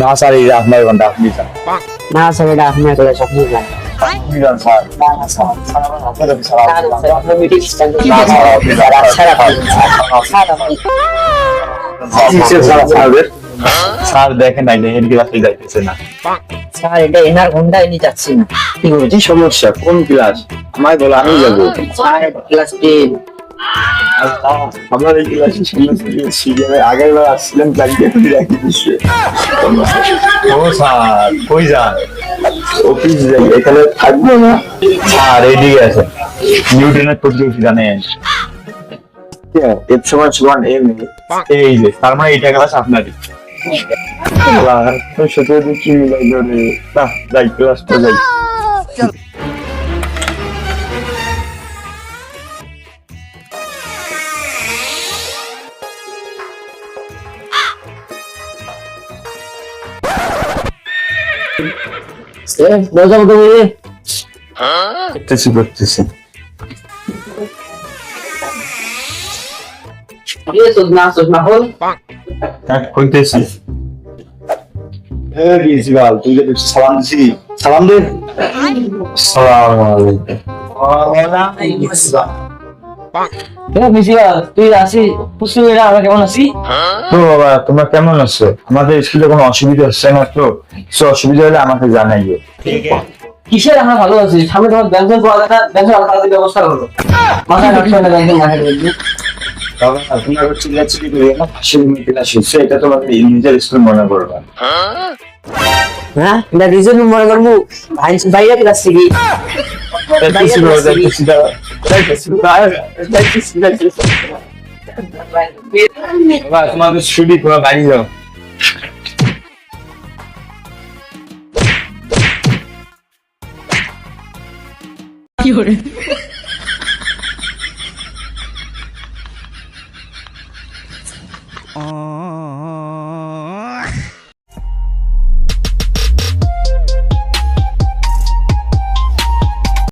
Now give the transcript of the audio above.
না স্যার আপনার ঘণ্টা। আপনি যান। না স্যার এটা আপনার আপনি যান স্যার। না না আপনার মিটিং স্ট্যান্ড দেখেন যাইতেছে না। স্যার এটা এনার ঘন্টায় নিয়ে যাচ্ছি না। কি সমস্যা? কোন ক্লাস আমায় বলো আমি যাব। স্যার ক্লাস টেন আপনার এই ক্লাসে সিরিয়ালে আগের বার আসছিলেন গাড়িতে ফিরে রাখি দিচ্ছে ও স্যার কই যান অফিস যাই এখানে থাকব না স্যার এইদিকে আছে নিউটনের পদ্ধতি জানেন এর সমান সমান এই যে তার মানে এইটা ক্লাস আপনারই যদি কি মিলাই ধরে না যাই যাই দরজা বন্ধ করে। করতেছি করতেছি হ্যাঁ কইতেছি এ প্রিন্সিপাল তুই যে দেখছিস সালাম দে। সালাম আলাইকুম। তুই আসি? পুষ্টি আমরা কেমন আছি? তো বাবা তোমরা কেমন আছো? আমাদের স্কুলে কোনো অসুবিধা হচ্ছে না তো? সে অসুবিধা হলে আমাকে জানাইও। কিসের আমরা ভালো আছি? সামনে তোমার ব্যঞ্জন পাওয়া ব্যঞ্জন আমরা ব্যবস্থা করব মাথায় রাখছো না ব্যঞ্জন মাথায় বাবা তোমরা চিল্লাচিল্লি করে না পাশের মিটিং আসছে এটা তোমাকে নিজের স্কুল মনে করবা। হ্যাঁ? এটা রিজন মনে করব। ভাই বাইরে ক্লাস থেকে। তোমাদের ছুটি তোমরা বাড়ি যাও Uh,